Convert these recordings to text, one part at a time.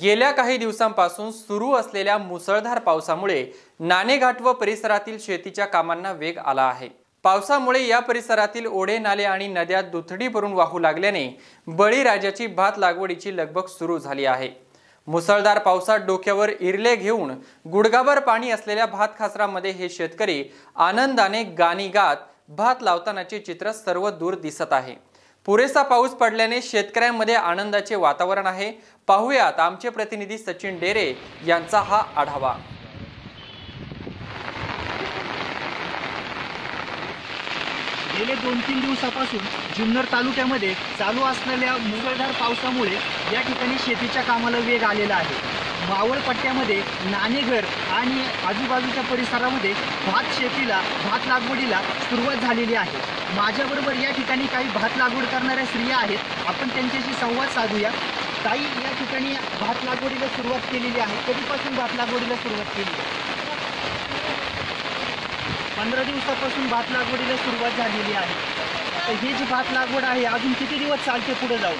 गेल्या काही दिवसांपासून सुरू असलेल्या मुसळधार पावसामुळे नाणेघाट व परिसरातील शेतीच्या कामांना वेग आला आहे. पावसामुळे या परिसरातील ओढे नाले आणि नद्या दुथडी भरून वाहू लागल्याने बळीराजाची भात लागवडीची लगबग सुरू झाली आहे. मुसळधार पावसात डोक्यावर इरले घेऊन गुडगाभर पाणी असलेल्या भात खासरामध्ये हे शेतकरी आनंदाने गाणी गात भात लावतानाचे चित्र सर्व दूर दिसत आहे. पुरेसा पाऊस पडल्याने शेतकऱ्यांमध्ये आनंदाचे वातावरण आहे. पाहुयात आमचे प्रतिनिधी सचिन डेरे यांचा हा आढावा. गेले दोन तीन दिवसापासून जुन्नर तालुक्यामध्ये चालू असलेल्या मुसळधार पावसामुळे या ठिकाणी शेतीच्या कामाला वेग आलेला आहे. मावळ पट्ट्यामध्ये नाणेघर आणि आजूबाजूच्या परिसरामध्ये भात शेतीला भात लागवडीला सुरुवात झालेली आहे. माझ्याबरोबर या ठिकाणी काही भात लागवड करणाऱ्या स्त्रिया आहेत. आपण त्यांच्याशी संवाद साधूया. ताई या ठिकाणी भात लागवडीला सुरुवात केलेली आहे. कधीपासून भात लागवडीला सुरुवात केली पंधरा दिवसापासून भात लागवडीला सुरुवात झालेली आहे. तर ही जी भात लागवड आहे अजून किती दिवस चालते पुढे जाऊन?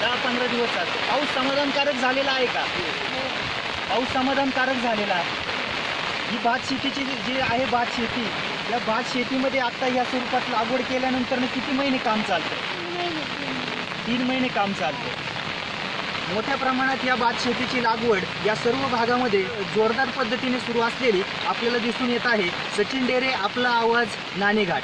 दहा पंधरा दिवस चालते. पाऊस समाधानकारक झालेला आहे का? पाऊस समाधानकारक झालेला आहे. ही भात शेतीची जी जी आहे भात शेती या भात शेतीमध्ये आता या स्वरूपात लागवड केल्यानंतर किती महिने काम चालतं? तीन महिने काम चालतं. मोठ्या प्रमाणात या भात शेतीची लागवड या सर्व भागामध्ये जोरदार पद्धतीने सुरू असलेली आपल्याला दिसून येत आहे. सचिन डेरे आपला आवाज नाणेघाट.